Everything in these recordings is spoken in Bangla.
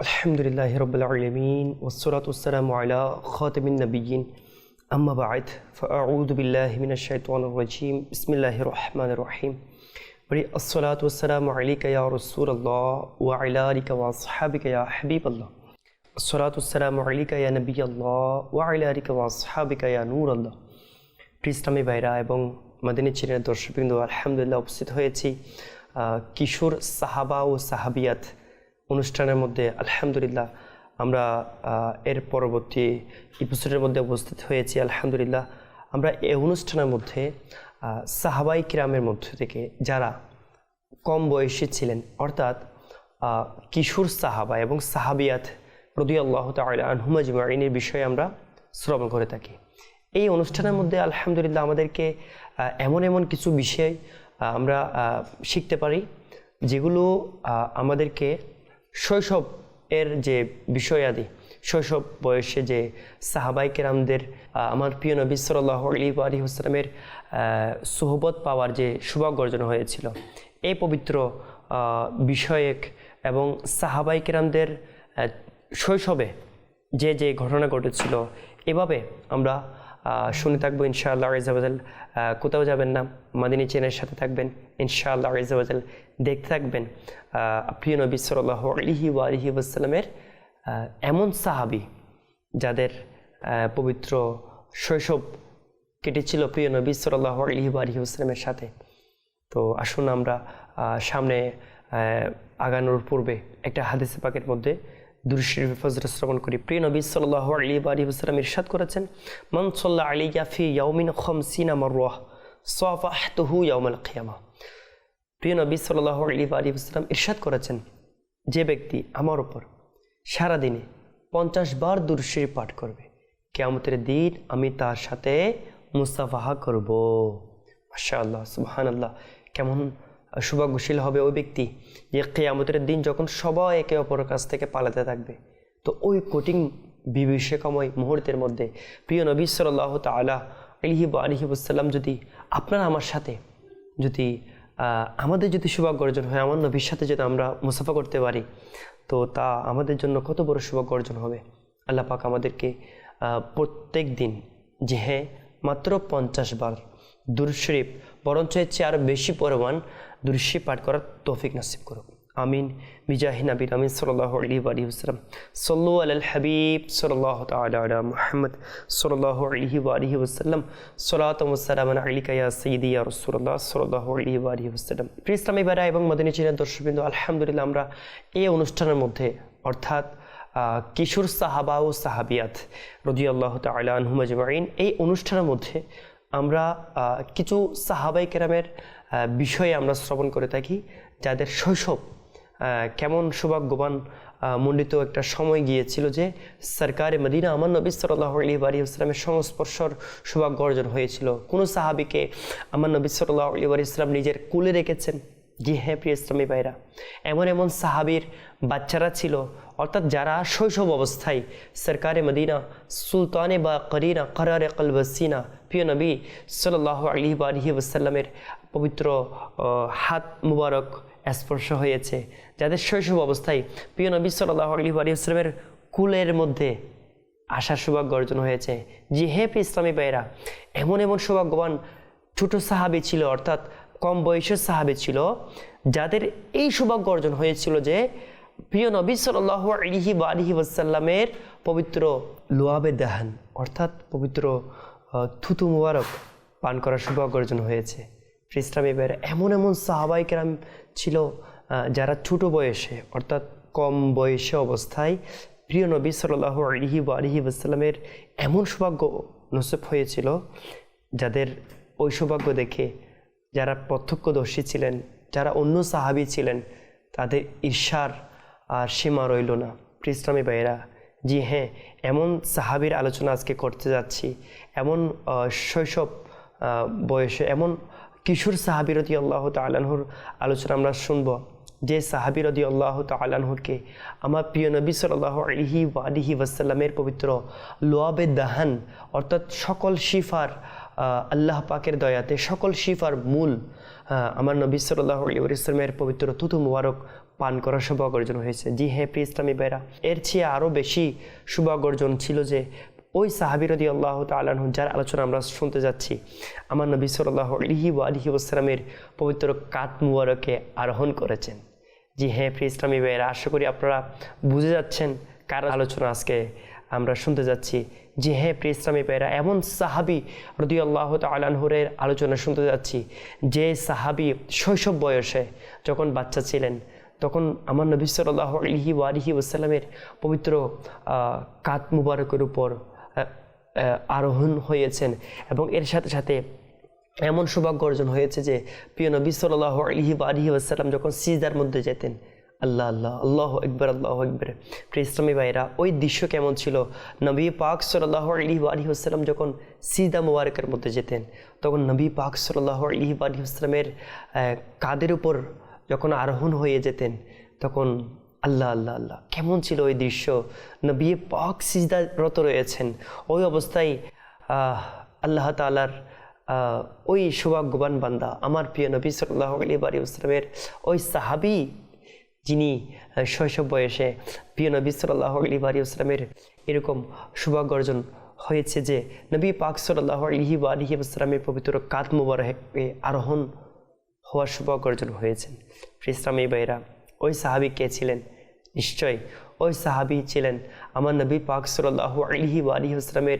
الحمد لله رب العالمين والصلاة والسلام على خاتم النبيين أما بعد فأعوذ بالله من الشيطان الرجيم بسم الله الرحمن الرحيم بری الصلاة والسلام عليك يا رسول الله وعلى آلك وأصحابك يا حبيب الله الصلاة والسلام عليك يا نبي الله وعلى آلك وأصحابك يا نور الله প্রিস্টামী ভাইরা এবং মাদিনী চিনের দর্শকবৃন্দ আলহামদুলিল্লাহ উপস্থিত হয়েছি আহ, কিশোর সাহাবা ও সাহাবিয়াত অনুষ্ঠানের মধ্যে আলহামদুলিল্লাহ আমরা এর পরবর্তী এপিসোডের মধ্যে উপস্থিত হয়েছি, আলহামদুলিল্লাহ। আমরা এই অনুষ্ঠানের মধ্যে সাহাবাই কিরামের মধ্য থেকে যারা কম বয়সী ছিলেন, অর্থাৎ কিশোর সাহাবা এবং সাহাবিয়াত রদি আল্লাহ আনহুমাজমাইনের বিষয়ে আমরা শ্রবণ করে থাকি। এই অনুষ্ঠানের মধ্যে আলহামদুলিল্লাহ আমাদেরকে এমন এমন কিছু বিষয় আমরা শিখতে পারি, যেগুলো আমাদেরকে শৈশব এর যে বিষয়াদি, শৈশব বয়সে যে সাহাবাই কেরামদের আমার প্রিয় নবী সাল্লাহ আলী আলী হুসলামের সোহবত পাওয়ার যে সৌভাগ্য অর্জন হয়েছিল, এই পবিত্র বিষয়ক এবং সাহাবাই কেরামদের শৈশবে যে যে ঘটনা ঘটেছিল, এভাবে আমরা শুনে থাকব ইনশাআল্লাহ রেজাবাজাল কোথাও যাবেন না, মাদিনী চেনের সাথে থাকবেন, ইনশাআল্লাহ রেজাবাজাল দেখতে থাকবেন প্রিয় নবী সাল্লাহ আলিহি আলিহি ওয়াসাল্লামের এমন সাহাবি যাদের পবিত্র শৈশব কেটেছিল প্রিয় নবী সাল্লাহ আলিহি আলিহি ওয়াসাল্লামের সাথে। তো আসুন আমরা সামনে আগানোর পূর্বে একটা হাদিসে পাকের মধ্যে দুরুশরীফ ফজর শ্রবণ করি। প্রিয় নবী সাল্লাহ আলী আলী হুসলাম ইরশাদ করেছেন, মন সাল্লাহ আলী ইয়াফি ইয়াউমিন খমসিনা মরওয়াহ সাফাহতুহু ইয়াউমাল খিয়ামা প্রিয় নবী সাল্লাহ আলী আলী হুসলাম ইরশাদ করেছেন, যে ব্যক্তি আমার উপর সারাদিনে পঞ্চাশ বার দুরুশরীফ পাঠ করবে, কেয়ামতের দিন আমি তার সাথে মুস্তাফাহা করব। মাশা আল্লাহ সুবাহান আল্লাহ কেমন সৌভাগ্যশীল হবে ওই ব্যক্তি যে কেয়ামতের দিন যখন সবাই একে অপরের কাছ থেকে পালাতে থাকবে। তো ওই কঠিন বিভীষিকাময় মুহূর্তের মধ্যে প্রিয় নবী সাল্লাহ তালা আলিহিব আলিহিবুসাল্লাম যদি আপনারা আমার সাথে, যদি আমাদের যদি সৌভাগ্য অর্জন হয়, আমার নবীর সাথে যদি আমরা মুসাফা করতে পারি, তো তা আমাদের জন্য কত বড় সৌভাগ্য অর্জন হবে। আল্লাহ পাক আমাদেরকে প্রত্যেক দিন যে হ্যাঁ মাত্র পঞ্চাশ বার দুরশরীফ, বরঞ্চ এর চেয়ে আরও বেশি পরিমাণ দুরশরীফ পাঠ করার তৌফিক নাসিব করুক। আমিন। বিজাহি নবীর আমিন সাল্লাহ আলী আলী হুসলাম সল্লু আল হাবিব সাল্লাহ তালা মুহাম্মদ সাল্লাহ আলহি আলহি সালাতাম আলী কায়া সঈদি ইয়া রসুল্লাহ সাল্লাহ আলহি আলহি ওসাল্লাম প্রিয় ইসলামী বেড়া এবং মদিনী চিনের দর্শকবৃন্দ, আলহামদুলিল্লাহ আমরা এই অনুষ্ঠানের মধ্যে, অর্থাৎ কিশোর সাহাবা ও সাহাবিয়াত রদি আল্লাহ তালা আনহুমাজমাইন এই অনুষ্ঠানের মধ্যে আমরা কিছু সাহাবাই কেরামের বিষয়ে আমরা শ্রবণ করে থাকি, যাদের শৈশব কেমন সৌভাগ্যবান মণ্ডিত একটা সময় গিয়েছিল যে সরকারে মদিনা আমার নবী সাল্লাহ আলী ইসলামের সংস্পর্শর সৌভাগ্য অর্জন হয়েছিল। কোনো সাহাবিকে আমার নবী সাল্লাহ আলী ইসলাম নিজের কুলে রেখেছেন? জি হ্যাঁ প্রিয় ইসলামী ভাইরা এমন এমন সাহাবির বাচ্চারা ছিল অর্থাৎ যারা শৈশব অবস্থায় সরকারে মদিনা, সুলতানে বা করিনা করারে কলবসিনা প্রিয় নবী সাল্লাহ আলী আলহি ওসাল্লামের পবিত্র হাত মুবারক স্পর্শ হয়েছে। যাদের শৈশব অবস্থায় প্রিয় নবী সাল্লাহ আলী আলী আসলামের কুলের মধ্যে আশার সৌভাগ্য অর্জন হয়েছে। জি হে ইসলামী ভাইরা এমন এমন সৌভাগ্যবান ছোট সাহাবি ছিল, অর্থাৎ কম বয়সের সাহাবি ছিল, যাদের এই সৌভাগ্য অর্জন হয়েছিল যে প্রিয় নবী সাল্লাহ আলিহি বা আলিহি ওয়াসাল্লামের পবিত্র লোয়াবে দেহান, অর্থাৎ পবিত্র থুতু মুবারক পান করার সৌভাগ্য অর্জন হয়েছে। ইসলামী ভাইয়ের এমন এমন সাহাবাই কেরাম ছিল যারা ছোট বয়সে, অর্থাৎ কম বয়সে অবস্থায় প্রিয় নবী সাল্লাহ আলিহি বা আলিহি ওয়াসাল্লামের এমন সৌভাগ্য নসিব হয়েছিল, যাদের ওই সৌভাগ্য দেখে যারা প্রত্যক্ষদর্শী ছিলেন, যারা অন্য সাহাবি ছিলেন, তাদের ঈর্ষার আর সীমা রইল না। প্রিস্তামী ভাইয়েরা, জি হ্যাঁ এমন সাহাবির আলোচনা আজকে করতে যাচ্ছি। এমন শৈশব বয়সে এমন কিশোর সাহাবিরতি আল্লাহ তালাহুর আলোচনা আমরা শুনব, যে সাহাবিরদি আল্লাহ তালাহুরকে আমার প্রিয় নবী সাল্লাহ আলিহি আলিহি ওয়াসাল্লামের পবিত্র লোয়াবে দাহান, অর্থাৎ সকল শিফার আল্লাহ পাকের দয়াতে সকল শিফার মূল আমার নবী সাল্লাহ আলী ইসলামের পবিত্র তুতু মুবারক পান করার সৌভাগ্য অর্জন হয়েছে। জি হ্যাঁ প্রিয় ইসলামী ভাইরা, এর চেয়ে আরও বেশি সৌভাগ্য অর্জন ছিল যে ওই সাহাবিরদি আল্লাহ তালাহ যার আলোচনা আমরা শুনতে যাচ্ছি। আমার নবী সাল্লাহ আলহি ও আলহি ওসালামের পবিত্র কাত মুবারকে আরোহণ করেছেন। জি হ্যাঁ প্রিয় ইসলামী ভাইয়েরা আশা করি আপনারা বুঝে যাচ্ছেন কার আলোচনা আজকে আমরা শুনতে যাচ্ছি। যে হ্যাঁ প্রিয় ইসলামী ভাইয়েরা এমন সাহাবি রদি আল্লাহ তালাহুরের আলোচনা শুনতে যাচ্ছি, যে সাহাবি শৈশব বয়সে যখন বাচ্চা ছিলেন তখন আমার নবী সাল্লাহ আলহি ওয়ারিহি ওসালামের পবিত্র কাত মুবারকের উপর আরোহণ হয়েছেন এবং এর সাথে সাথে এমন সৌভাগ্য অর্জন হয়েছে যে প্রিয় নবী সাল্লাহ আলহি আলহি ওসালাম যখন সিজদার মধ্যে যেতেন, আল্লাহ আল্লাহ আল্লাহ একবার আল্লাহ একবার প্রিয় ইসলামী ভাইরা ওই দৃশ্য কেমন ছিল? নবী পাক সাল্লাহ আলহি আলহি আসসালাম যখন সিজদা মুবারকের মধ্যে যেতেন, তখন নবী পাক সাল্লাহ আলহি আলহি আসসালামের কাদের উপর যখন আরোহণ হয়ে যেতেন, তখন আল্লাহ আল্লাহ আল্লাহ, কেমন ছিল ওই দৃশ্য? নবী পাক সিজদারত রয়েছেন। ওই অবস্থায় আল্লাহ তালার ওই সৌভাগ্যবান বান্দা, আমার প্রিয় নবী সাল্লাহ আলী বারি আসলামের ওই সাহাবি, যিনি শৈশব বয়সে প্রিয় নবী সাল্লাহ আলী বারি আসলামের এরকম সৌভাগ্য অর্জন হয়েছে যে, নবী পাক সাল্লাহ আলহি বা আলহি পবিত্র কাত মুবারকে আরোহণ হওয়ার সৌভাগ্য অর্জন হয়েছেন। ইসলামী ভাইরা ওই সাহাবি কে ছিলেন? নিশ্চয় ওই সাহাবি ছিলেন আমার নবী পাক সাল্লাহ আলহি বা আলহি আসলামের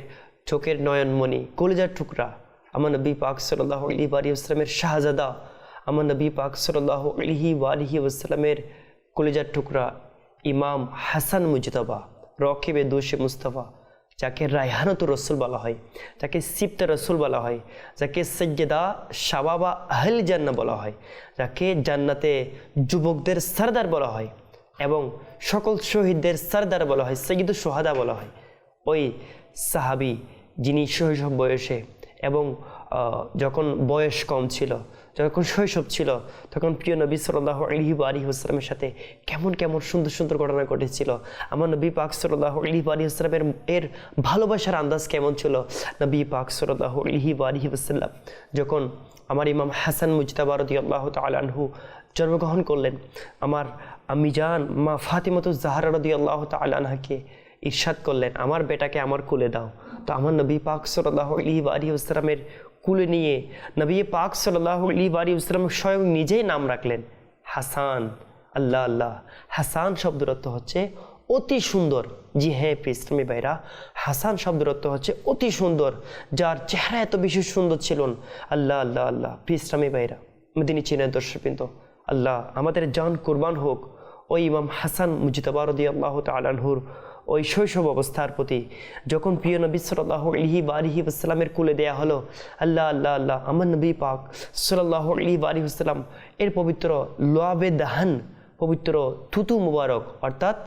চোখের নয়নমণি, কলিজার টুকরা। আমার নবী পাক সাল্লাহ আলহি বা আলহি শাহজাদা। আমার নবী পাক সাল্লাহ আলহি আলহি আসলামের কলিজার টুকরা ইমাম হাসান মুজতবা, রকিবে দোষে মুস্তফা। যাকে রায়হানতুর রসুল বলা হয়, যাকে সিপ্তা রসুল বলা হয়, যাকে সৈয়দা শাবাবা আহল জান্না বলা হয়, যাকে জান্নাতে যুবকদের সর্দার বলা হয় এবং সকল শহীদদের সর্দার বলা হয় সৈয়দুল সোহাদা বলা হয়। ওই সাহাবি যিনি শৈশব বয়সে এবং যখন বয়স কম ছিল যখন শৈশব ছিল, তখন প্রিয় নবী সাল্লাহ আলহি আলী আসলামের সাথে কেমন কেমন সুন্দর সুন্দর ঘটনা ঘটেছিল, আমার নবী পাক সাল্লাহ আলহি আলী আসলামের এর ভালোবাসার আন্দাজ কেমন ছিল? নবী পাক সাল্লাহ আলহি আলী আসাল্লাম যখন আমার ইমাম হাসান মুজতাবারদি আল্লাহ তালাহু জন্মগ্রহণ করলেন, আমার আমি জান, মা ফাতিমত জাহার রদি আল্লাহ তালাহাকে ইরশাদ করলেন, আমার বেটাকে আমার কুলে দাও। তো আমার নবী পাক সাল্লাহ আলী আলী আসলামের কুলে নিয়ে নবী পাক সাল্লাহ আলী আলী আসলাম স্বয়ং নিজেই নাম রাখলেন হাসান, আল্লাহ আল্লাহ। হাসান শব্দের অর্থ হচ্ছে অতি সুন্দর। জি হ্যাঁ প্রিস্টমী ভাইরা, হাসান শব্দের অর্থ হচ্ছে অতি সুন্দর, যার চেহারা এত বেশি সুন্দর ছিল আল্লাহ আল্লাহ আল্লাহ। প্রিস্টমী ভাইরা তিনি চিনেন দর্শকবৃন্দ, আল্লাহ, আমাদের জান কুরবান হোক। ওই ইমাম হাসান মুজিতাবারদি আল্লাহ তালানহুর ওই শৈশব অবস্থার প্রতি। যখন প্রিয় নবী সাল্লাহ আলহি বা আলহি আসসালামের কুলে দেয়া হলো, আল্লাহ আল্লাহ আল্লাহ, আমার নবী পাক সাল্লাহ আলহি বা আসসালাম এর পবিত্র লোয়াবে দাহান, পবিত্র থুতু মুবারক, অর্থাৎ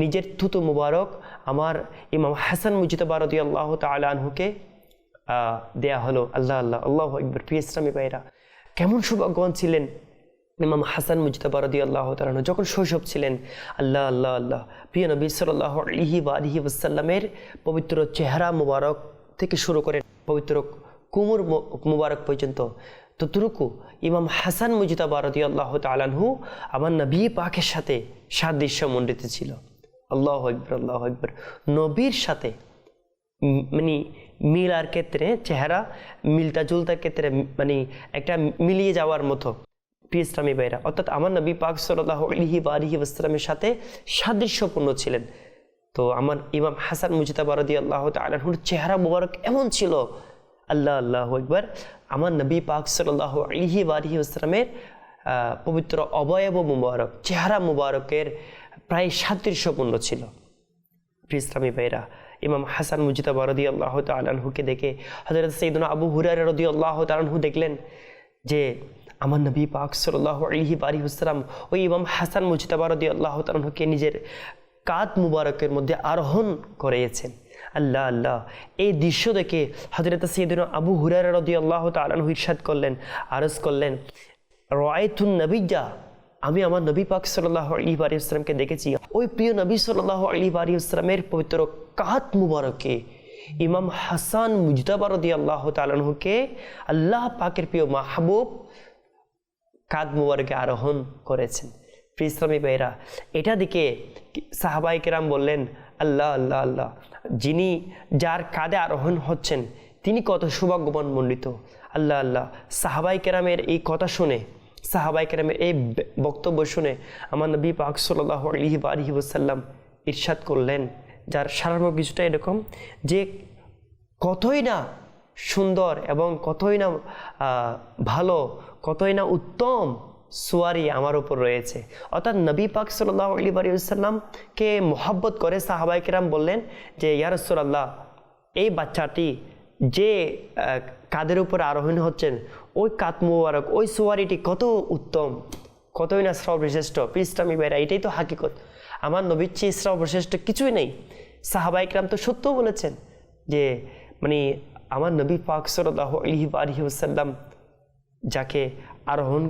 নিজের থুতু মুবারক আমার ইমাম হাসান মুজিতাবারদি আল্লাহ তালানহুকে দেয়া হলো। আল্লাহ আল্লাহ আল্লাহ একবার প্রিয় ইসলামী ভাইরা কেমন সৌভাগ্যবান ছিলেন ইমাম হাসান মুজতাবা রদি আল্লাহ তালাহ যখন শৈশব ছিলেন, আল্লাহ আল্লাহ আল্লাহ, প্রিয় নবী সাল্লাহ আলহি বা আলহি ওসাল্লামের পবিত্র চেহারা মুবারক থেকে শুরু করে পবিত্র কুমুর মুবারক পর্যন্ত, ততটুকু ইমাম হাসান মুজতাবা রদি আল্লাহ তালাহু আমার নবী পাকের সাথে সাদৃশ্য মণ্ডিত ছিল। আল্লাহ একবার আল্লাহ একবার নবীর সাথে মানে মিলার ক্ষেত্রে চেহারা মিলতা জুলতার ক্ষেত্রে মানে একটা মিলিয়ে যাওয়ার মতো প্রিয় ইসলামী ভাইরা, অর্থাৎ আমার নবী পাক সাল্লাহ আলহি বা সাথে সাদৃশ্যপূর্ণ ছিলেন। তো আমার ইমাম হাসান মুজিতাবারদি আল্লাহ তালাহুর চেহারা মুবারক এমন ছিল, আল্লাহ আল্লাহ একবার আমার নবী পাক সাল্লাহ আলহি বা আলহি আসলামের পবিত্র অবয়ব মুবারক, চেহারা মুবারকের প্রায় সাদৃশ্যপূর্ণ ছিল। প্রিয় ইসলামী ভাইরা, ইমাম হাসান মুজিতাবা রদি আল্লাহ তালাহুকে দেখে হজরত সঈদুল আবু হুরার রদি আল্লাহ তালাহু দেখলেন যে আমার নবী পাক সাল্লাহ আলহি বারি হুসলাম ওই ইমাম হাসান মুজিতাবা রদি আল্লাহ তালাহুকে নিজের কাত মুবারকের মধ্যে আরোহণ করেছেন। আল্লাহ আল্লাহ, এই দৃশ্য দেখে হজরত সঈদুল আবু হুরার রদি আল্লাহ তালাহু ইরশাদ করলেন, আরজ করলেন রয়েতুন নবীজা আমি আমার নবী পাক সাল্লাহ আলী বারি ইসলামকে দেখেছি। ওই প্রিয় নবী সাল্লাহ আলী বারি ইসলামের পবিত্র কাত মুবারকে ইমাম হাসান মুজতাবারদি আল্লাহ তালানহুকে আল্লাহ পাকের প্রিয় মাহবুব কাদ মুবারকে আরোহণ করেছেন। ইসলামী ভাইরা এটা দিকে সাহাবাই কেরাম বললেন, আল্লাহ আল্লাহ আল্লাহ, যিনি যার কাঁধে আরোহণ হচ্ছেন, তিনি কত সৌভাগ্যবান মণ্ডিত আল্লাহ আল্লাহ সাহাবাই কেরামের এই কথা শুনে সাহাবাই কেরামের এই বক্তব্য শুনে আমার নবী পাক সাল্লাহ আলহি বা আলহি ওসাল্লাম ইরশাদ করলেন, যার সারামক কিছুটা এরকম যে কতই না সুন্দর এবং কতই না ভালো কতই না উত্তম সুয়ারি আমার উপর রয়েছে। অর্থাৎ নবী পাক সাল্লাহ আলী বারিউসাল্লামকে মোহাব্বত করে সাহাবাই কিরাম বললেন যে ইয়ারসুল্লাহ এই বাচ্চাটি যে কাদের উপর আরোহণ হচ্ছেন, ওই কাত মুবারক, ওই সুয়ারিটি কত উত্তম, কতই না সর্বশ্রেষ্ঠ পিস্টামি বাইরা এটাই তো হাকিকত। আমার নবীর চেয়ে সর্বশ্রেষ্ঠ কিছুই নেই। সাহাবাইকরাম তো সত্য বলেছেন যে মানে আমার নবী পাক সরদাহ আলহি যাকে আরোহণ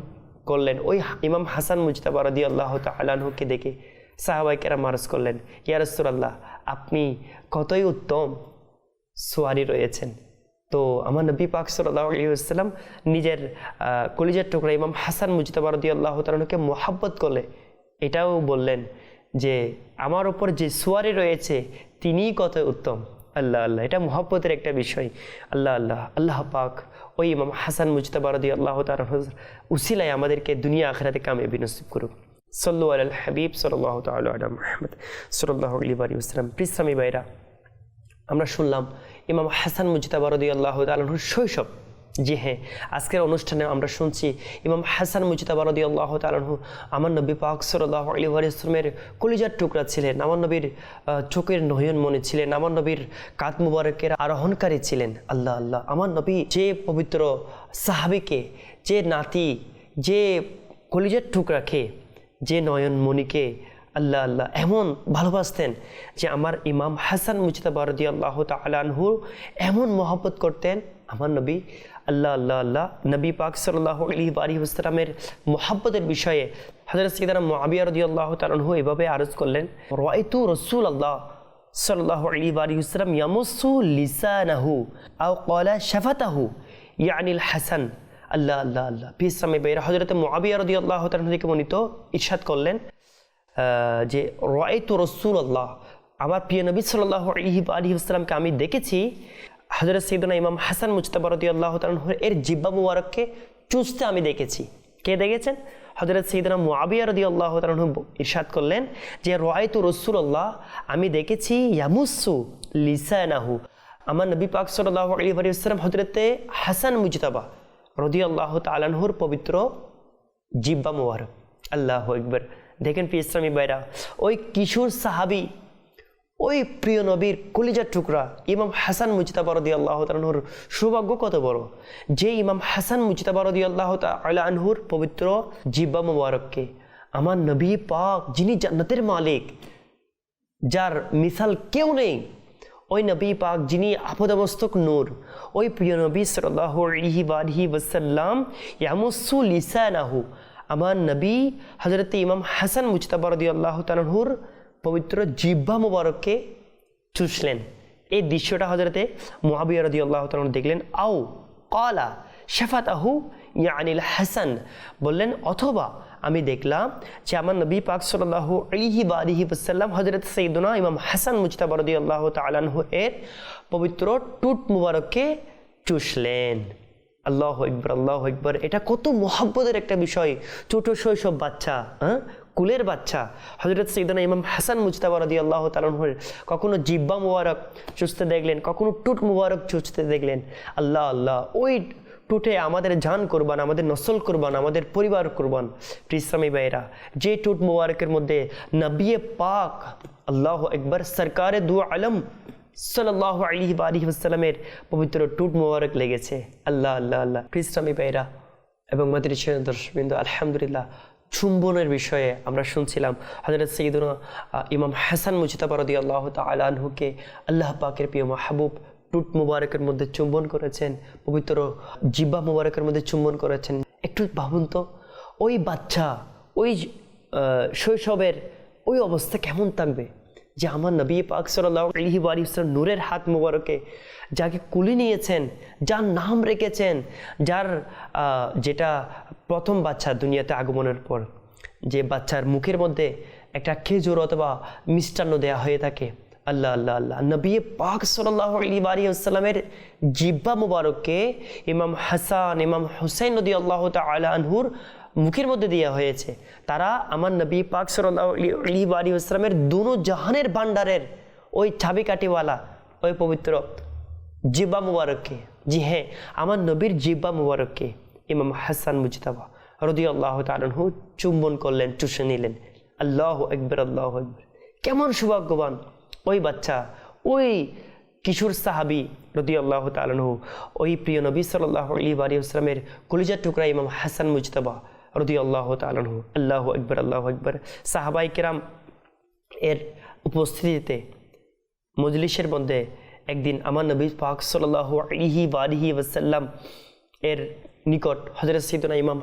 করলেন। ওই ইমাম হাসান মুজতাবা রদি আল্লাহ তালাহুকে দেখে সাহাবাইকেরা মারজ করলেন ইয়ারসুরাল্লাহ আপনি কতই উত্তম সোয়ারি রয়েছেন। তো আমার নবী পাক সাল্লাম নিজের কলিজার টুকরা ইমাম হাসান মুজতাবা রদি আল্লাহ তালকে মোহাব্বত করলে এটাও বললেন যে, আমার ওপর যে সোয়ারি রয়েছে, তিনিই কত উত্তম? আল্লাহ আল্লাহ, এটা মোহাব্বতের একটা বিষয়। আল্লাহ আল্লাহ আল্লাহ পাক ওই ইমাম হাসান মুজতাবা রদি আল্লাহ তার উসিলায় আমাদেরকে দুনিয়া আখরাতে কামে বিনসিব করুক। সল্লু আল হাবিব সাল্লাহ তাল্লাহ মাহমদ সাল্লাহ আলী বারি আসসালাম প্রিসামি বাইরা আমরা শুনলাম ইমাম হাসান মুজিতাবা রদি আল্লাহ তালহুর শৈশব। জি হ্যাঁ আজকের অনুষ্ঠানে আমরা শুনছি ইমাম হাসান মুজিতাবা রদি আল্লাহ তালহু আমার নবী পাক সরল্লাহ আলী ইসলামের কলিজার টুকরা ছিলেন, আমার নবীর চোখের নয়ন মনে ছিলেন, আমার নবীর কাত মুবারকের আরোহণকারী ছিলেন, আল্লাহ আল্লাহ। আমার নবী যে পবিত্র সাহাবিকে, যে নাতি, যে কলিজার টুকরাকে, যে নয়ন মণিকে আল্লাহ আল্লাহ এমন ভালোবাসতেন যে আমার ইমাম হাসান মুজতাবা রদি আল্লাহ তালানহু এমন মহব্বত করতেন, আমার নবী আল্লাহ আল্লাহ আল্লাহ, নবী পাক সাল্লাহ আলী আলী আসসালামের মহাব্বতের বিষয়ে হজরত সৈদানা মহাবিয়া আল্লাহ তালানহু এভাবে আরজ করলেন রয়তু রসুল আল্লাহ সাল্লাহ আলী আলী আসসালাম ইয়ামসু লিসানাহু আও কলা শাফাতাহু। ইয়ানিল হাসান, আল্লাহ আল্লাহ আল্লাহ। পিসামে বের হজরত মহাবিয়া রদি আল্লাহ তালাহু থেকে মনিত ইরশাদ করলেন যে রয়তু রসুল আল্লাহ আমার প্রিয় নবী সাল্লাহ আলহি আলী আসসালামকে আমি দেখেছি হজরত সৈদনা ইমাম হাসান মুজতাবারদি আল্লাহ তালহর এর জিব্বা মুবারককে চুষতে আমি দেখেছি। কে দেখেছেন? হজরত সৈদনা মুআবিয়া রদি আল্লাহ তালহ ইরশাদ করলেন যে রয়তু রসুল আল্লাহ আমি দেখেছি ইয়ামুসু লিসানাহু। আমার নবী পাক সাল্লাহ আলী হজরতে হাসান মুজতাবা রদি আল্লাহ তালানহুর পবিত্র জিব্বা মুবারক। আল্লাহ একবার দেখেন পি ইসলামী বাইরা ওই কিশোর সাহাবি ওই প্রিয় নবীর কলিজার টুকরা, ইমাম হাসান মুজতাবা রদি আল্লাহ তালহুর সৌভাগ্য কত বড়? যে ইমাম হাসান মুজতাবা রদি আল্লাহ আনহুর পবিত্র জিব্বা মুবারককে আমার নবী পাক, যিনি জান্নাতের মালিক, যার মিসাল কেউ নেই, ওই নবী পাক যিনি আপদমস্তক নূর, ওই প্রিয় নবী সাল্লাহ আলহি ওসাল্লাম ইয়ামুসু লিসানাহু, আমার নবী হজরত ইমাম হাসান মুজতাবা রদি আল্লাহ তালহুর পবিত্র জিব্বা মুবারককে চুষলেন। এই দৃশ্যটা হজরতে মহাবিয়া রদি আল্লাহ তালন দেখলেন, আও কলা শেফাতাহু ইয়ানিল হাসান। বললেন, অথবা আমি দেখলাম যে আমার নবী পাক সাল্লাহ আলিহি বা আলিহি ওসাল্লাম হজরত সঈদুনা ইমাম হাসান মুজতাবা রদি আল্লাহ তালানহু এর পবিত্র টুট মুবারককে চুষলেন। আল্লাহ একবার আল্লাহ একবার এটা কত মোহাব্বতের একটা বিষয়, ছোট শৈশব বাচ্চা হ্যাঁ? কুলের বাচ্চা হজরত সৈদানা ইমাম হাসান মুজতাবা রদি আল্লাহ তালহর কখনো জিব্বা মুবারক চুষতে দেখলেন, কখনো টুট মুবারক চুষতে দেখলেন। আল্লাহ আল্লাহ, ওই টুটে আমাদের জান করবান, আমাদের নসল করবান, আমাদের পরিবার করবান। প্রিশ্রামী ভাইরা যে টুট মুবারকের মধ্যে নবিয়ে পাক আল্লাহ একবার সরকারে দু আলম সাল্লাহ আলী আলী আসসালামের পবিত্র টুট মোবারক লেগেছে। আল্লাহ আল্লাহ আল্লাহ। খ্রিস্টামি ভাইরা এবং মাদির দর্শকবৃন্দ, আলহামদুলিল্লাহ চুম্বনের বিষয়ে আমরা শুনছিলাম হজরত সঈদুনা ইমাম হাসান মুজিতাবারদি আল্লাহ তালহুকে আল্লাহ পাকের প্রিয় মাহবুব টুট মুবারকের মধ্যে চুম্বন করেছেন, পবিত্র জিব্বা মুবারকের মধ্যে চুম্বন করেছেন। একটু ভাবুন তো, ওই বাচ্চা, ওই শৈশবের ওই অবস্থা কেমন থাকবে? যে আমার নবী পাক সাল্লাহ আলহি আলী ইসলাম নূরের হাত মুবারকে যাকে কুলি নিয়েছেন, যার নাম রেখেছেন, যার যেটা প্রথম বাচ্চা দুনিয়াতে আগমনের পর যে বাচ্চার মুখের মধ্যে একটা খেজুর অথবা মিষ্টান্ন দেয়া হয়ে থাকে। আল্লাহ আল্লাহ আল্লাহ। নবী পাক সাল্লাহ আলী জিব্বা মুবারককে ইমাম হাসান, ইমাম হুসাইন নদী আল্লাহ তালা আনহুর মুখের মধ্যে দেওয়া হয়েছে। তারা আমার নবী পাক সাল্লাহ আলী বারি আসসালামের দুনো জাহানের ভান্ডারের ওই চাবিকাঠিওয়ালা ওই পবিত্র জিব্বা মুবারককে। জি হ্যাঁ আমার নবীর জিব্বা মুবারককে। ইমাম হাসান মুজতাবা রদি আল্লাহ তালহু চুম্বন করলেন, চুষে নিলেন। আল্লাহ একবার আল্লাহ একবার কেমন সৌভাগ্যবান। ওই বাচ্চা, ওই কিশোর সাহাবি রদি আল্লাহ তালহু ওই প্রিয় নবী সাল্লাহ আলী আসলামের কলিজার টুকরা ইমাম হাসান মুজতাবা রদি আল্লাহ তালহু আল্লাহ একবার আল্লাহ একবার সাহাবাই কেরাম এর উপস্থিতিতে, মজলিসের মধ্যে একদিন আমার নবী পাক সাল্লাহ আলিহি বালিহি ওসাল্লাম এর নিকট হজরত সৈদনা ইমাম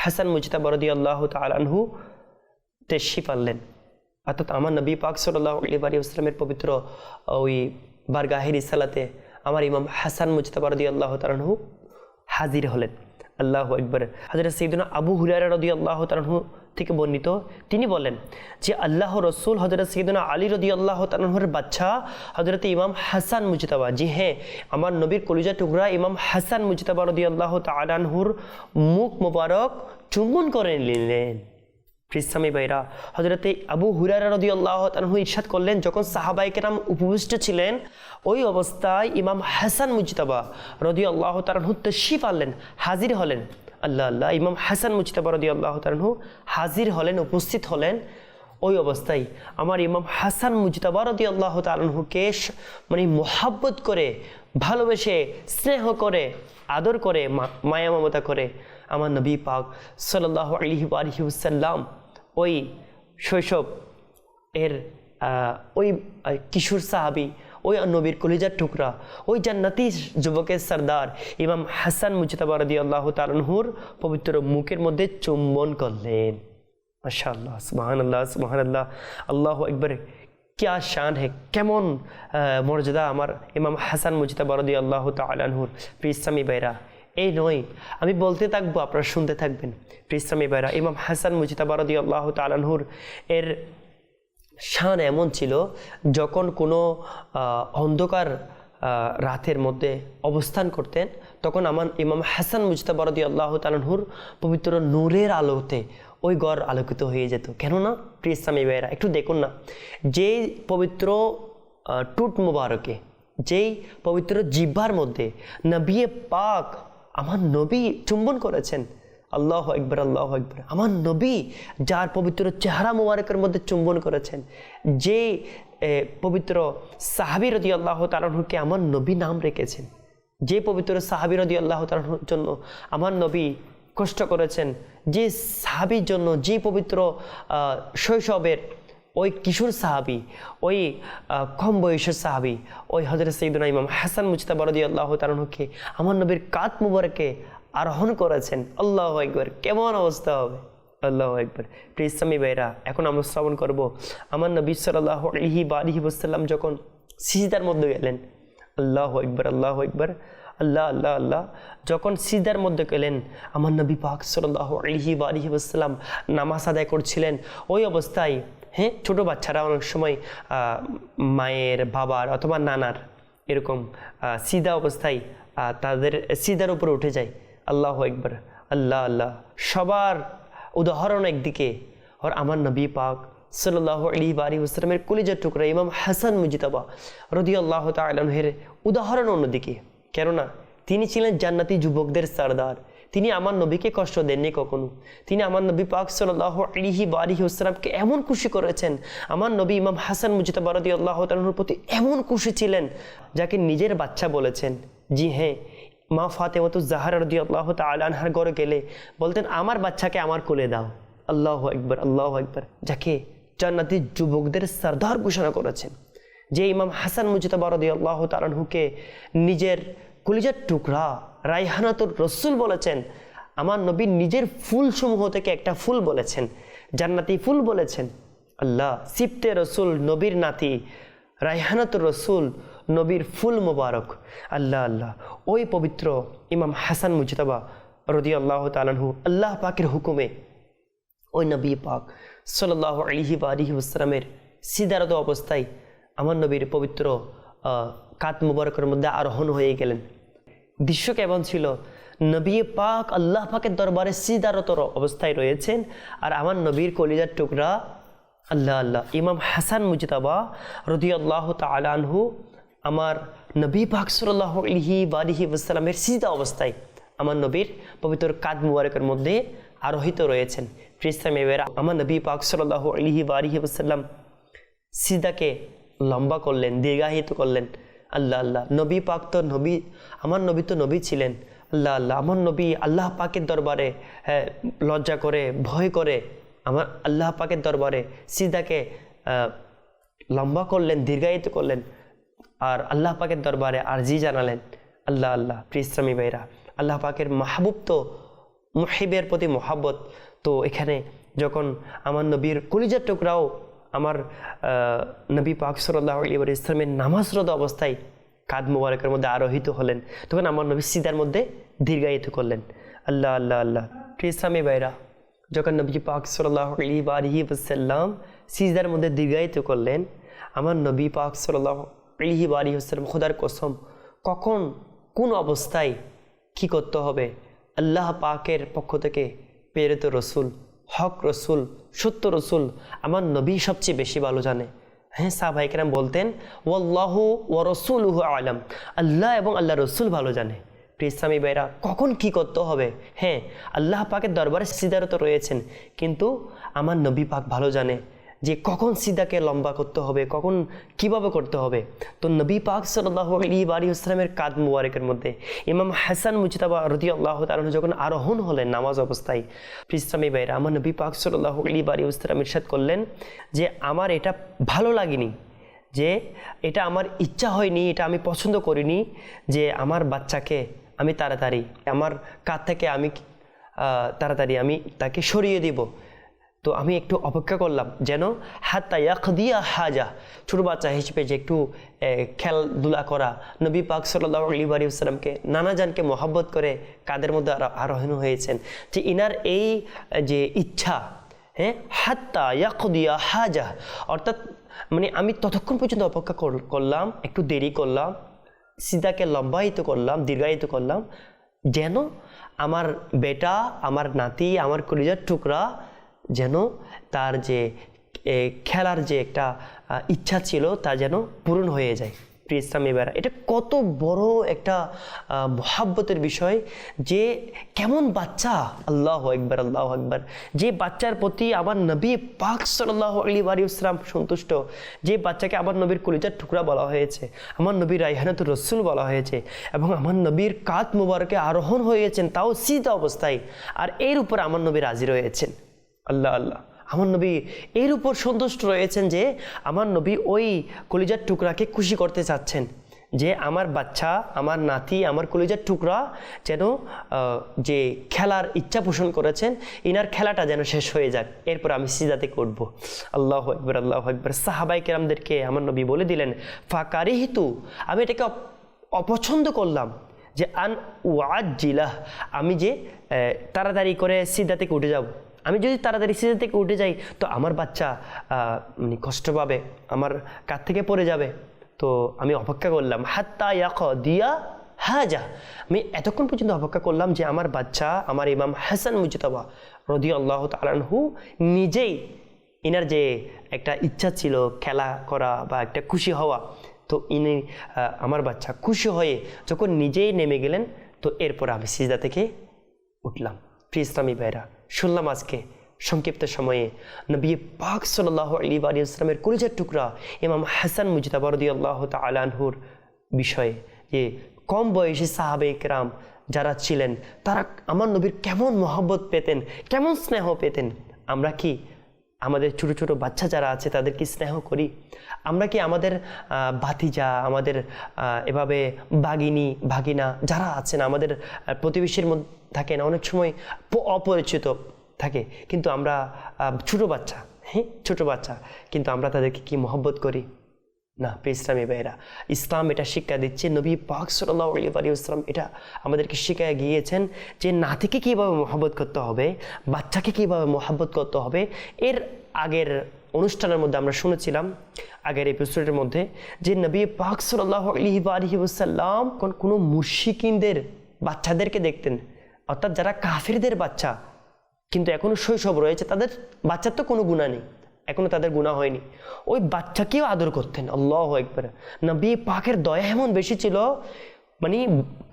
হাসান মুজিতা বরদি আল্লাহ তালানহু তেশি পারলেন অর্থাৎ আমার নবী পাক সাল্লাহ আলী আসলামের পবিত্র ওই বারগাহের ইসালাতে আমার ইমাম হাসান মুজিতা বরদি আল্লাহ তালানহু হাজির হলেন। আল্লাহ একবার হজরত সৈদনা আবু হুরার রদি আল্লাহ তালানহু থেকে বর্ণিত, তিনি বলেন যে আল্লাহ রসুল হজরত সৈদনা আলী রদি আল্লাহ তালাহর বাচ্চা হজরত ইমাম হাসান মুজতাবা। জি হ্যাঁ আমার নবীর কলিজা টুকরা ইমাম হাসান মুজতাবা রদি আল্লাহ তালানহুর মুখ মোবারক চুম্বন করে নিলেন। ফ্রিসামি বাইরা হজরতে আবু হুরারা রদি আল্লাহ তালহু ইরশাদ করলেন, যখন সাহাবাইকেরাম উপবিষ্ট ছিলেন, ওই অবস্থায় ইমাম হাসান মুজতাবা রদি আল্লাহ তালহু তশিফ আনলেন, হাজির হলেন। আল্লাহ আল্লাহ, ইমাম হাসান মুজতাবা রদি আল্লাহ তালহু হাজির হলেন, উপস্থিত হলেন ওই অবস্থায়। আমার ইমাম হাসান মুজতাবা রদি আল্লাহ তালহুকে মানে মোহাব্বত করে, ভালোবেসে, স্নেহ করে, আদর করে মায়া মমতা করে আমার নবী পাক সাল্লাহ আলহি আলহিউসাল্লাম ওই শৈশব এর ওই কিশোর সাহাবি ওই নবীর কলিজার টুকরা, ওই জান্নাতি যুবকের সর্দার ইমাম হাসান মুজতাবা রদি আল্লাহ তালহুর পবিত্র মুখের মধ্যে চুম্বন করলেন। মাশা আল্লাহ সুবাহান আল্লাহ সুবাহান আল্লাহ আল্লাহ একবার ক্যা শান হে, কেমন মর্যাদা আমার ইমাম হাসান মুজতাবা রদি আল্লাহ তালহুর প্রিসামি বাইরা এই নয়, আমি বলতে থাকব, আপনারা শুনতে থাকবেন। প্রিসামি বাইরা ইমাম হাসান মুজিতাবা রদি আল্লাহ তালানহুর এর শান এমন ছিল যখন কোনো অন্ধকার রাতের মধ্যে অবস্থান করতেন, তখন আমার ইমাম হাসান মুজতাবা রদি আল্লাহ তালানহুর পবিত্র নূরের আলোতে ওই গড় আলোকিত হয়ে যেত। কেননা প্রিসামি বাইরা একটু দেখুন না, যেই পবিত্র টুট মুবারকে, যেই পবিত্র জিব্বার মধ্যে নবিয়ে পাক আমার নবী চুম্বন করেছেন আল্লাহ একবার আল্লাহ একবার আমার নবী যার পবিত্র চেহারা মোবারকের মধ্যে চুম্বন করেছেন, যে পবিত্র সাহাবিরদি আল্লাহ তালাহুকে আমার নবী নাম রেখেছেন, যে পবিত্র সাহাবিরদি আল্লাহ তালাহুর জন্য আমার নবী কষ্ট করেছেন, যে সাহাবির জন্য, যে পবিত্র শৈশবের ওই কিশোর সাহাবি, ওই কম বয়সের সাহাবি, ওই হজরত সঈদুল ইমাম হাসান মুজতাবরদি আল্লাহ তালুকে আমার নবীর কাত মুবারকে আরোহণ করেছেন। আল্লাহ একবার কেমন অবস্থা হবে? আল্লাহ একবার প্রিসামি ভাইরা এখন আমরা শ্রবণ করব আমার নবী সাল্লাহ আলহি বা আলহি ওসাল্লাম যখন সিজিদার মধ্যে গেলেন, আল্লাহ একবার আল্লাহ একবার আল্লাহ আল্লাহ আল্লাহ, যখন সিজদার মধ্যে গেলেন, আমার নবী পাক সাল্লাহ আলহি বা আলহি ওসাল্লাম নামাজ আদায় করছিলেন। ওই অবস্থায় হ্যাঁ ছোটো বাচ্চারা অনেক সময় মায়ের, বাবার অথবা নানার এরকম সিধা অবস্থায় তাদের সিদার উপরে উঠে যায়। আল্লাহ একবার আল্লাহ আল্লাহ। সবার উদাহরণ একদিকে। আর আমার নবী পাক সাল্লাহ আলী বারি হুসলামের কলিজার টুকরা ইমাম হাসান মুজিতাবা রদি আল্লাহ তালের উদাহরণ অন্যদিকে। কেননা, তিনি ছিলেন জান্নাতি যুবকদের সর্দার। তিনি আমার নবীকে কষ্ট দেননি কখনো। তিনি আমার নবী পাক সাল্লাহ আলিহি বা আলিহি আসসালামকে এমন খুশি করেছেন। আমার নবী ইমাম হাসান মুজিতাবা রদি আল্লাহ তালুর প্রতি এমন খুশি ছিলেন, যাকে নিজের বাচ্চা বলেছেন। জি হ্যাঁ মা ফাতেমত জাহার রদি আল্লাহ তালহার ঘরে গেলে বলতেন, আমার বাচ্চাকে আমার কোলে দাও। আল্লাহ একবার আল্লাহ একবার যাকে জান্নাতি যুবকদের সর্দার ঘোষণা করেছেন। যে ইমাম হাসান মুজিতাবারদি আল্লাহ তালানহুকে নিজের কলিজার টুকরা রাইহানাতুর রসুল বলেছেন, আমার নবী নিজের ফুলসমূহ থেকে একটা ফুল বলেছেন, জান্নাতি ফুল বলেছেন। আল্লাহ, সিপ্তে রসুল, নবীর নাতি রাইহানাতুর রসুল নবীর ফুল মোবারক। আল্লাহ আল্লাহ। ওই পবিত্র ইমাম হাসান মুজতাবা রদি আল্লাহ তালানহু আল্লাহ পাকের হুকুমে ওই নবী পাক সাল্লাহ আলিহি বা আলিহি আসসালামের সিদারত অবস্থায় আমার নবীর পবিত্র কাত মুবারকের মধ্যে আরোহণ হয়ে গেলেন। দৃশ্য কেমন ছিল? নবী পাক আল্লাহ পাকের দরবারে সিদারতর অবস্থায় রয়েছেন আর আমার নবীর কলিজার টুকরা আল্লাহ আল্লাহ। ইমাম হাসান মুজতাবা রদি আল্লাহ তালানহু আমার নবী পাক সাল্লাহ আলহি ওসালামের সিদা অবস্থায় আমার নবীর পবিত্র কাদ মুবারকের মধ্যে আরোহিত রয়েছেন। ফ্রিস্তামেরা আমার নবী পাক সাল্লাহ আলহি বালিহি ওসাল্লাম সিদাকে লম্বা করলেন দীর্ঘায়িত করলেন। আল্লাহ আল্লাহ নবী পাক তো নবী আমার নবী তো নবী ছিলেন। আল্লাহ আল্লাহ আমার নবী আল্লাহ পাকের দরবারে হ্যাঁ, লজ্জা করে ভয় করে আমার আল্লাহ পাকের দরবারে সিদাকে লম্বা করলেন দীর্ঘায়িত করলেন। আর আল্লাহ পাকের দরবারে আরজি জানালেন, আল্লাহ আল্লাহ প্রিশ্রামী ভাইরা, আল্লাহ পাকের মাহবুব তো মুহিবের প্রতি মহাব্বত। তো এখানে যখন আমার নবীর কলিজার টুকরাও আমার নবী পাক সাল্লাহ আলিবার ইসলামের নামাজরত অবস্থায় কাদ মুবারকের মধ্যে আরোহিত হলেন, তখন আমার নবী সিদার মধ্যে দীর্ঘায়িত করলেন। আল্লাহ আল্লাহ আল্লাহ ইসলামী ভাইরা, যখন নবী পাক সাল্লাহ আলী আলহি সিজদার মধ্যে দীর্ঘায়িত করলেন, আমার নবী পাক সাল্লাহ আলহি আলহি ওসাল্লাম খোদার কসম, কখন, কোন অবস্থায় কি করতে হবে? আল্লাহ পাকের পক্ষ থেকে প্রেরিত রসুল, হক রসুল, সত্য রসুল আমার নবী সবচেয়ে বেশি ভালো জানে। হ্যাঁ সাহবাইকেরাম বলতেন ওল্লাহ ও রসুল উহ আলম। আল্লাহ এবং আল্লাহ রসুল ভালো জানে। ইসলামী ভাইরা কখন কি করতে হবে? হ্যাঁ আল্লাহ পাকের দরবারে সিদারত রয়েছেন, কিন্তু আমার নবী পাক ভালো জানে। যে কখন সিদাকে লম্বা করতে হবে, কখন কীভাবে করতে হবে। তো নবী পাক সাল্লাহ আলী আলী ইসলামের কাদ মুবারকের মধ্যে ইমাম হাসান মুজতাবা রদি আল্লাহ তালন যখন আরোহণ হলেন নামাজ অবস্থায় ইসলামী ভাইরা, আমার নবী পাক সাল্লাহ আলী আলী ইসলাম ইরশাদ করলেন যে আমার এটা ভালো লাগেনি, যে এটা আমার ইচ্ছা হয়নি, এটা আমি পছন্দ করিনি, যে আমার বাচ্চাকে আমি তাড়াতাড়ি, আমার কাছ থেকে আমি তাড়াতাড়ি আমি তাকে সরিয়ে দিব। তো আমি একটু অপেক্ষা করলাম, যেন হাত্তা ইয়াকদিয়া হাজা, ছোটো বাচ্চা হিসেবে যে একটু খেলাধুলা করা, নবী পাক সাল্লাহ আলী আসসালামকে নানাজানকে মহব্বত করে কাদের মধ্যে আরো- আরোহণ হয়েছেন। যে ইনার এই, যে ইচ্ছা হ্যাঁ হাত্তা ইয়াকদিয়া হাজা, অর্থাৎ মানে আমি ততক্ষণ পর্যন্ত অপেক্ষা কর- করলাম, একটু দেরি করলাম সিদাকে লম্বায়িত করলাম, দীর্ঘায়িত করলাম, যেন আমার বেটা, আমার নাতি, আমার কলিজার টুকরা যেন তার যে খেলার যে একটা ইচ্ছা ছিল তা যেন পূরণ হয়ে যায়। প্রিয় ইসলামী বেড়া এটা কত বড় একটা মহাব্বতের বিষয় যে কেমন বাচ্চা, আল্লাহ একবার আল্লাহ একবার যে বাচ্চার প্রতি আমার নবী পাক সাল্লাহ আলী আলী ইসলাম সন্তুষ্ট, যে বাচ্চাকে আমার নবীর কলিজার টুকরা বলা হয়েছে, আমার নবীর রাইহানাতুর রসুল বলা হয়েছে, এবং আমার নবীর কাত মুবারকে আরোহণ হয়েছেন, তাও সিধা অবস্থায়, আর এর উপর আমার নবী রাজি রয়েছেন। আল্লাহ আল্লাহ। আমার নবী এর উপর সন্তুষ্ট রয়েছেন যে আমার নবী ওই কলিজার টুকরাকে খুশি করতে চাচ্ছেন, যে আমার বাচ্চা, আমার নাতি, আমার কলিজার টুকরা যেন যে খেলার ইচ্ছা পোষণ করেছেন, ইনার খেলাটা যেন শেষ হয়ে যাক। এরপর আমি সিজাতে করব। আল্লাহ একবার আল্লাহ একবার সাহাবাই কেরামদেরকে আমার নবী বলে দিলেন ফাঁকারি হিতু আমি এটাকে অপছন্দ করলাম, যে আন ওয়াজিলাহ আমি যে তাড়াতাড়ি করে সিদ্ধা থেকে উঠে যাব। আমি যদি তাড়াতাড়ি সিদ্ধা থেকে উঠে যাই, তো আমার বাচ্চা মানে কষ্ট পাবে, আমার কাছ থেকে পড়ে যাবে। তো আমি অপেক্ষা করলাম, হাত্তা ইয়াক দিয়া হ্যাঁ যা আমি এতক্ষণ পর্যন্ত অপেক্ষা করলাম যে আমার বাচ্চা, আমার ইমাম হাসান মুজতাবা রদি আল্লাহ তালানহু নিজেই ইনার যে একটা ইচ্ছা ছিল, খেলা করা বা একটা খুশি হওয়া, তো ইনি আমার বাচ্চা খুশি হয়ে যখন নিজেই নেমে গেলেন, তো এরপর আমি সিজদা থেকে উঠলাম। প্রিয় ইসলামী ভাইরা শুনলাম আজকে সংক্ষিপ্ত সময়ে নবী পাক সাল্লাহ আলী আলী ইসলামের কলিজার টুকরা ইমাম হাসান মুজতাবরদি আল্লাহ তালানহুর বিষয়ে যে কম বয়সী সাহাবে ইকরাম যারা ছিলেন, তারা আমার নবীর কেমন মহব্বত পেতেন, কেমন স্নেহ পেতেন, আমরা কি আমাদের ছোট ছোট বাচ্চা যারা আছে, তাদেরকে স্নেহ করি। আমরা কি আমাদের ভাতিজা, আমাদের এভাবে বাগিনী ভাগিনা যারা আছেন, আমাদের প্রতিবেশীর মধ্যে থাকেন অনেক সময় অপরিচিত থাকে। কিন্তু আমরা ছোট বাচ্চা হ্যাঁ? ছোটো বাচ্চা। কিন্তু আমরা তাদেরকে কি মহব্বত করি? না ইসলামী ভাইরা ইসলাম এটা শিক্ষা দিচ্ছে। নবী পাক সাল্লাহ এটা আমাদেরকে শিখায় গিয়েছেন যে নাতিকে কীভাবে মহব্বত করতে হবে, বাচ্চাকে কীভাবে মহব্বত করতে হবে। এর আগের অনুষ্ঠানের মধ্যে আমরা শুনেছিলাম, আগের এপিসোডের মধ্যে, যে নবী পাক সাল্লাহ আলী আলহিউসাল্লাম কোনো মুর্শিকিনদের বাচ্চাদেরকে দেখতেন। অর্থাৎ যারা কাফিরদের বাচ্চা, কিন্তু এখনও শৈশব রয়েছে, তাদের বাচ্চার তো কোনো গুণা নেই। এখনও তাদের গুণা হয়নি। ওই বাচ্চাকেও আদর করতেন, আল্লাহ একবার নবী পাকের দয়া এমন বেশি ছিল মানে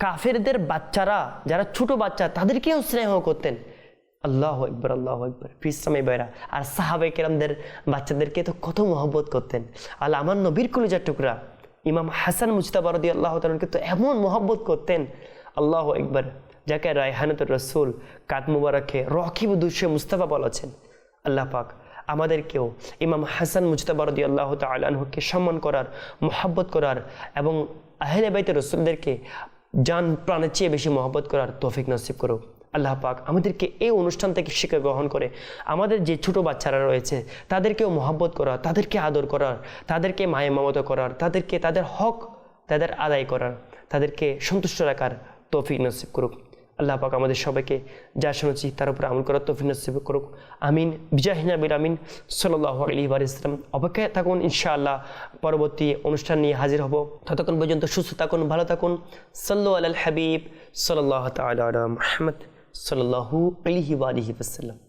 কাফেরদের বাচ্চারা, যারা ছোট বাচ্চা, তাদেরকেও স্নেহ করতেন। আল্লাহ একবার আল্লাহ একবার ফিসামে বেড়া আর সাহাবে কেরামদের বাচ্চাদেরকে তো কত মহব্বত করতেন। আল্লাহ আমার নবীর কলিজার টুকরা, ইমাম হাসান মুস্তাবারদি আল্লাহ তালকে তো এমন মহব্বত করতেন। আল্লাহ একবার যাকে রায়হানাতুর রসুল কাত মুবারকে রকিব দুশে মুস্তাফা বলেছেন। আল্লাহ পাক আমাদেরকেও ইমাম হাসান মুজতাবারদি আল্লাহ তালহুকে সম্মান করার, মোহাব্বত করার এবং আহলে বাইতে রসুলদেরকে যান প্রাণের চেয়ে বেশি মহব্বত করার তৌফিক নসিব করো আল্লাহ পাক আমাদেরকে এই অনুষ্ঠান থেকে শিক্ষা গ্রহণ করে আমাদের যে ছোট বাচ্চারা রয়েছে, তাদেরকেও মহব্বত করা তাদেরকে আদর করার, তাদেরকে মায়ে মমতা করার, তাদেরকে তাদের হক তাদের আদায় করার, তাদেরকে সন্তুষ্ট রাখার তৌফিক নসিব করুক। আল্লাহ পাক আমাদের সবাইকে যা শুনেছি তার উপর আমল করার তৌফিক নসিব করুক। আমিন। বিজাহিনা বিল আমিন। সাল্লাহ আলী ইসলাম অপেক্ষায় থাকুন, ইনশাআল্লাহ পরবর্তী অনুষ্ঠান নিয়ে হাজির হব। ততক্ষণ পর্যন্ত সুস্থ থাকুন, ভালো থাকুন। সাল্লু আল হাবিব। সাল্লাহ তালা মাহমদ সাল্লাহু আলহি আলহি ওসাল্লাম